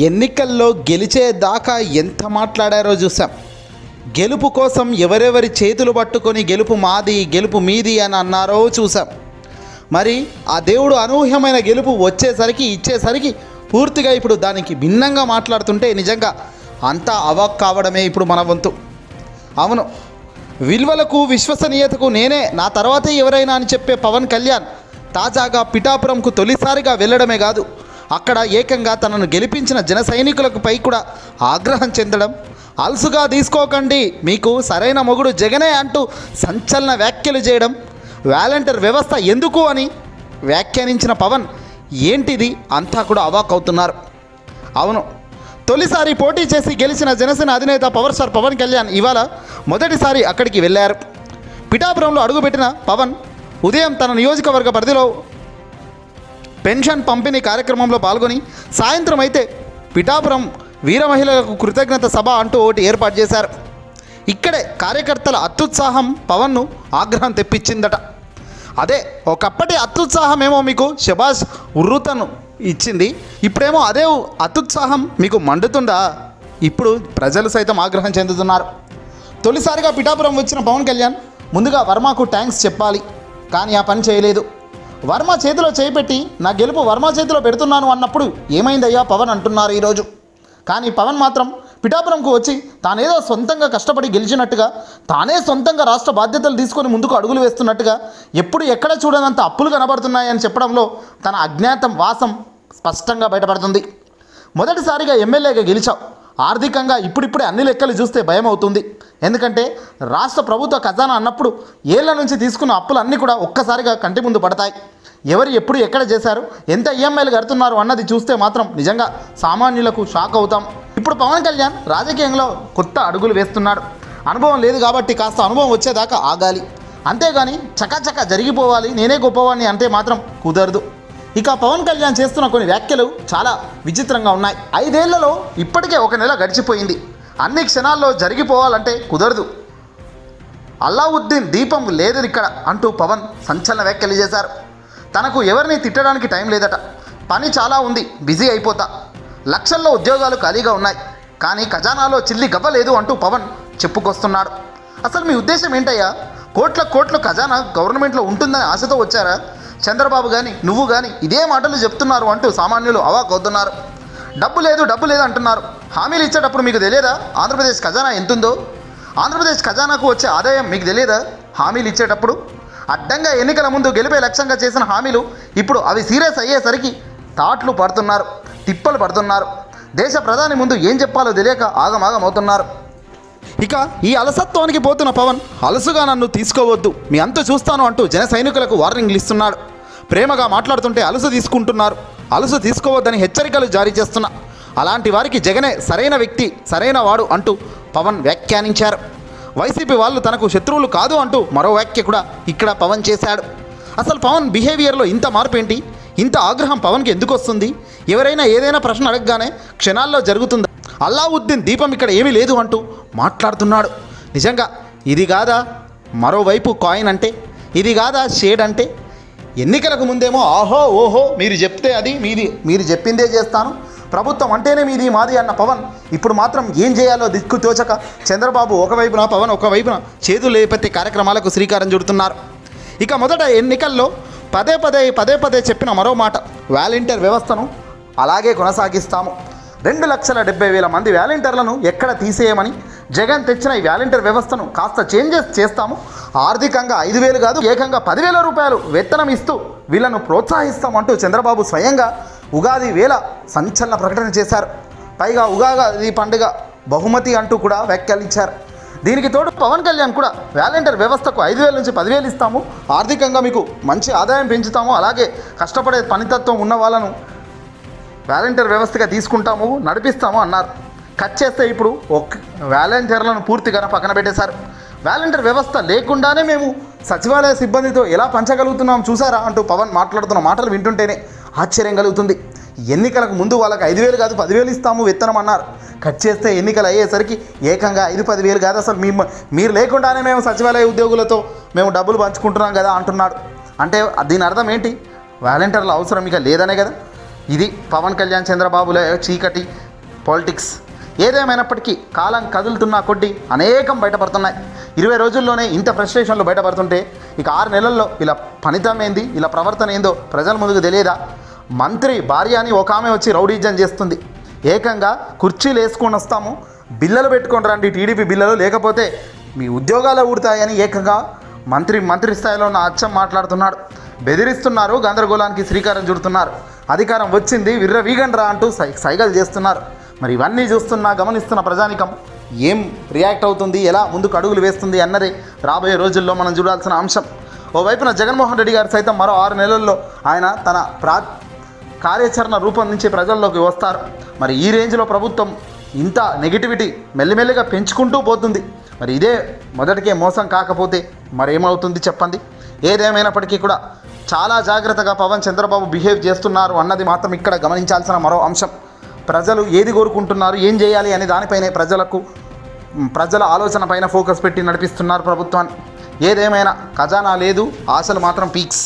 ఎన్నికల్లో గెలిచేదాకా ఎంత మాట్లాడారో చూసాం గెలుపు కోసం ఎవరెవరి చేతులు పట్టుకొని గెలుపు మాది గెలుపు మీది అని అన్నారో చూసాం మరి ఆ దేవుడు అనూహ్యమైన గెలుపు వచ్చేసరికి ఇచ్చేసరికి పూర్తిగా ఇప్పుడు దానికి భిన్నంగా మాట్లాడుతుంటే నిజంగా అంతా అవాక్ కావడమే ఇప్పుడు మన వంతు. అవును విలువలకు విశ్వసనీయతకు నేనే నా తర్వాతే ఎవరైనా అని చెప్పే పవన్ కళ్యాణ్ తాజాగా పిఠాపురంకు తొలిసారిగా వెళ్ళడమే కాదు అక్కడ ఏకంగా తనను గెలిపించిన జన సైనికులపై కూడా ఆగ్రహం చెందడం. అలసుగా తీసుకోకండి మీకు సరైన మొగుడు జగనే అంటూ సంచలన వ్యాఖ్యలు చేయడం. వాలంటీర్ వ్యవస్థ ఎందుకు అని వ్యాఖ్యానించిన పవన్ ఏంటిది? అంతా కూడా అవాక్ అవుతున్నారు. అవును. తొలిసారి పోటీ చేసి గెలిచిన జనసేన అధినేత పవర్ స్టార్ పవన్ కళ్యాణ్ ఇవాళ మొదటిసారి అక్కడికి వెళ్ళారు. పిఠాపురంలో అడుగుపెట్టిన పవన్ ఉదయం తన నియోజకవర్గ పరిధిలో పెన్షన్ పంపిణీ కార్యక్రమంలో పాల్గొని సాయంత్రం అయితే పిఠాపురం వీర మహిళలకు కృతజ్ఞత సభ అంటూ ఒకటి ఏర్పాటు చేశారు. ఇక్కడే కార్యకర్తల అత్యుత్సాహం పవన్ను ఆగ్రహం తెప్పించిందట. అదే ఒకప్పటి అత్యుత్సాహమేమో మీకు శబాష్ ఉర్రుతను ఇచ్చింది ఇప్పుడేమో అదే అత్యుత్సాహం మీకు మండుతుందా? ఇప్పుడు ప్రజలు సైతం ఆగ్రహం చెందుతున్నారు. తొలిసారిగా పిఠాపురం వచ్చిన పవన్ కళ్యాణ్ ముందుగా వర్మకు థ్యాంక్స్ చెప్పాలి కానీ ఆ పని చేయలేదు. వర్మ చేతిలో చేపెట్టి నా గెలుపు వర్మ చేతిలో పెడుతున్నాను అన్నప్పుడు ఏమైందయ్యా పవన్ అంటున్నారు ఈరోజు. కానీ పవన్ మాత్రం పిఠాపురంకు వచ్చి తానేదో సొంతంగా కష్టపడి గెలిచినట్టుగా తానే సొంతంగా రాష్ట్ర బాధ్యతలు తీసుకొని ముందుకు అడుగులు వేస్తున్నట్టుగా ఎప్పుడు ఎక్కడ చూడనంత అప్పులు కనబడుతున్నాయని చెప్పడంలో తన అజ్ఞాతం వాసం స్పష్టంగా బయటపడుతుంది. మొదటిసారిగా ఎమ్మెల్యేగా గెలిచావు. ఆర్థికంగా ఇప్పుడిప్పుడే అన్ని లెక్కలు చూస్తే భయం అవుతుంది ఎందుకంటే రాష్ట్ర ప్రభుత్వ ఖజానా అన్నప్పుడు ఏళ్ళ నుంచి తీసుకున్న అప్పులు అన్నీ కూడా ఒక్కసారిగా కంటి ముందు పడతాయి. ఎవరు ఎప్పుడు ఎక్కడ చేశారు ఎంత ఈఎంఐలు కడుతున్నారు అన్నది చూస్తే మాత్రం నిజంగా సామాన్యులకు షాక్ అవుతాం. ఇప్పుడు పవన్ కళ్యాణ్ రాజకీయంలో కొత్త అడుగులు వేస్తున్నాడు. అనుభవం లేదు కాబట్టి కాస్త అనుభవం వచ్చేదాకా ఆగాలి. అంతేగాని చకాచకా జరిగిపోవాలి నేనే గొప్పవాడిని అంటే మాత్రం కుదరదు. ఇక పవన్ కళ్యాణ్ చేస్తున్న కొన్ని వ్యాఖ్యలు చాలా విచిత్రంగా ఉన్నాయి. ఐదేళ్ళలో ఇప్పటికే ఒక నెల గడిచిపోయింది. అన్ని క్షణాల్లో జరిగిపోవాలంటే కుదరదు. అల్లావుద్దీన్ దీపం లేదు ఇక్కడ అంటూ పవన్ సంచలన వ్యాఖ్యలు చేశారు. తనకు ఎవరిని తిట్టడానికి టైం లేదట. పని చాలా ఉంది బిజీ అయిపోతా. లక్షల్లో ఉద్యోగాలు ఖాళీగా ఉన్నాయి. కానీ ఖజానాలో చిల్లి గవ్వలేదు అంటూ పవన్ చెప్పుకొస్తున్నాడు. అసలు మీ ఉద్దేశం ఏంటయ్యా? కోట్ల కోట్ల ఖజానా గవర్నమెంట్లో ఉంటుందని ఆశతో వచ్చారా? చంద్రబాబు కానీ నువ్వు కానీ ఇదే మాటలు చెప్తున్నారు అంటూ సామాన్యులు అవాక్ అవుతున్నారు. డబ్బు లేదు డబ్బు లేదు అంటున్నారు. హామీలు ఇచ్చేటప్పుడు మీకు తెలియదా? ఆంధ్రప్రదేశ్ ఖజానా ఎంతుందో? ఆంధ్రప్రదేశ్ ఖజానాకు వచ్చే ఆదాయం మీకు తెలియదా? హామీలు ఇచ్చేటప్పుడు అడ్డంగా ఎన్నికల ముందు గెలిపే లక్ష్యంగా చేసిన హామీలు ఇప్పుడు అవి సీరియస్ అయ్యేసరికి తాట్లు పడుతున్నారు తిప్పలు పడుతున్నారు. దేశ ప్రధాని ముందు ఏం చెప్పాలో తెలియక ఆగమాగమవుతున్నారు. ఇక ఈ అలసత్వానికి పోతున్న పవన్ అలసుగా నన్ను తీసుకోవద్దు. మీ అంత చూస్తాను అంటూ జన సైనికులకు వార్నింగ్లు ఇస్తున్నాడు ప్రేమగా మాట్లాడుతుంటే అలసు తీసుకుంటున్నారు. అలసు తీసుకోవద్దని హెచ్చరికలు జారీ చేస్తున్నా. అలాంటి వారికి జగనే సరైన వ్యక్తి సరైన వాడు అంటూ పవన్ వ్యాఖ్యానించారు. వైసీపీ వాళ్ళు తనకు శత్రువులు కాదు అంటూ మరో వ్యాఖ్య కూడా ఇక్కడ పవన్ చేశాడు. అసలు పవన్ బిహేవియర్లో ఇంత మార్పు ఏంటి ఇంత ఆగ్రహం పవన్కి ఎందుకు వస్తుంది ఎవరైనా ఏదైనా ప్రశ్న అడగగానే క్షణాల్లో జరుగుతుందా? అల్లావుద్దీన్ దీపం ఇక్కడ ఏమీ లేదు అంటూ మాట్లాడుతున్నాడు. నిజంగా ఇది కాదా మరోవైపు కాయిన్ అంటే? ఇది కాదా షేడ్ అంటే? ఎన్నికలకు ముందేమో ఆహో ఓహో మీరు చెప్తే అది మీది మీరు చెప్పిందే చేస్తాను. ప్రభుత్వం అంటేనే మీది మాది అన్న పవన్ ఇప్పుడు మాత్రం ఏం చేయాలో దిక్కు తోచక చంద్రబాబు ఒకవైపున పవన్ ఒకవైపున చేతులు లేపెత్తే కార్యక్రమాలకు శ్రీకారం చుడుతున్నారు. ఇక మొదట ఎన్నికల్లో పదే పదే పదే పదే చెప్పిన మరో మాట వాలంటీర్ వ్యవస్థను అలాగే కొనసాగిస్తాము. రెండు లక్షల డెబ్బై వేల మంది వ్యాలంటీర్లను ఎక్కడ తీసేయమని జగన్ తెచ్చిన ఈ వ్యాలంటీర్ వ్యవస్థను కాస్త చేంజెస్ చేస్తాము. ఆర్థికంగా ఐదు వేలు కాదు ఏకంగా పదివేల రూపాయలు వేతనం ఇస్తూ వీళ్ళను ప్రోత్సహిస్తామంటూ చంద్రబాబు స్వయంగా ఉగాది వేల సంచలన ప్రకటన చేశారు. పైగా ఉగాది పండుగ బహుమతి అంటూ కూడా వ్యాఖ్యానించారు. దీనికి తోడు పవన్ కళ్యాణ్ కూడా వ్యాలంటీర్ వ్యవస్థకు ఐదు వేల నుంచి పదివేలు ఇస్తాము. ఆర్థికంగా మీకు మంచి ఆదాయం పెంచుతాము. అలాగే కష్టపడే పనితత్వం ఉన్న వాళ్ళను వాలంటీర్ వ్యవస్థగా తీసుకుంటాము నడిపిస్తాము అన్నారు. కట్ చేస్తే ఇప్పుడు ఒక వాలంటీర్లను పూర్తిగా పక్కన పెట్టేశారు. వాలంటీర్ వ్యవస్థ లేకుండానే మేము సచివాలయ సిబ్బందితో ఎలా పంచగలుగుతున్నాం చూసారా అంటూ పవన్ మాట్లాడుతున్న మాటలు వింటుంటేనే ఆశ్చర్యం కలుగుతుంది. ఎన్నికలకు ముందు వాళ్ళకి ఐదు వేలు కాదు పదివేలు ఇస్తాము విత్తనం అన్నారు. కట్ చేస్తే ఎన్నికలు అయ్యేసరికి ఏకంగా ఐదు పదివేలు కాదు అసలు మీ మీరు లేకుండానే మేము సచివాలయ ఉద్యోగులతో మేము డబ్బులు పంచుకుంటున్నాం కదా అంటున్నాడు. అంటే దీని అర్థం ఏంటి? వాలంటీర్ల అవసరం ఇక లేదనే కదా. ఇది పవన్ కళ్యాణ్ చంద్రబాబుల చీకటి పాలిటిక్స్. ఏదేమైనప్పటికీ కాలం కదులుతున్న కొద్దీ అనేకం బయటపడుతున్నాయి. ఇరవై రోజుల్లోనే ఇంత ఫ్రస్ట్రేషన్లు బయటపడుతుంటే ఇక ఆరు నెలల్లో ఇలా ఫలితం ఏంది ఇలా ప్రవర్తన ఏందో ప్రజల ముందుకు తెలియదా? మంత్రి భార్య అని ఒక ఆమె వచ్చి రౌడీజం చేస్తుంది. ఏకంగా కుర్చీలు వేసుకొని వస్తాము. బిల్లలు పెట్టుకొని రండి టీడీపీ బిల్లలు. లేకపోతే మీ ఉద్యోగాలు ఊడతాయని ఏకంగా మంత్రి మంత్రి స్థాయిలో ఉన్న అచ్చం మాట్లాడుతున్నాడు. బెదిరిస్తున్నారు గందరగోళానికి శ్రీకారం చుడుతున్నారు. అధికారం వచ్చింది విర్ర వీగండ్రా అంటూ సై సైగలు చేస్తున్నారు. మరి ఇవన్నీ చూస్తున్నా గమనిస్తున్న ప్రజానికం ఏం రియాక్ట్ అవుతుంది ఎలా ముందుకు అడుగులు వేస్తుంది అన్నది రాబోయే రోజుల్లో మనం చూడాల్సిన అంశం. ఓవైపున జగన్మోహన్ రెడ్డి గారు సైతం మరో ఆరు నెలల్లో ఆయన తన ప్రా కార్యాచరణ రూపొందించి ప్రజల్లోకి వస్తారు. మరి ఈ రేంజ్లో ప్రభుత్వం ఇంత నెగిటివిటీ మెల్లిమెల్లిగా పెంచుకుంటూ పోతుంది. మరి ఇదే మొదటికే మోసం కాకపోతే మరేమవుతుంది చెప్పండి? ఏదేమైనప్పటికీ కూడా చాలా జాగ్రత్తగా పవన్ చంద్రబాబు బిహేవ్ చేస్తున్నారు అన్నది మాత్రం ఇక్కడ గమనించాల్సిన మరో అంశం. ప్రజలు ఏది కోరుకుంటున్నారు ఏం చేయాలి అనే దానిపైనే ప్రజలకు ప్రజల ఆలోచన పైన ఫోకస్ పెట్టి నడిపిస్తున్నారు ప్రభుత్వాన్ని. ఏదేమైనా ఖజానా లేదు ఆశలు మాత్రం పీక్స్.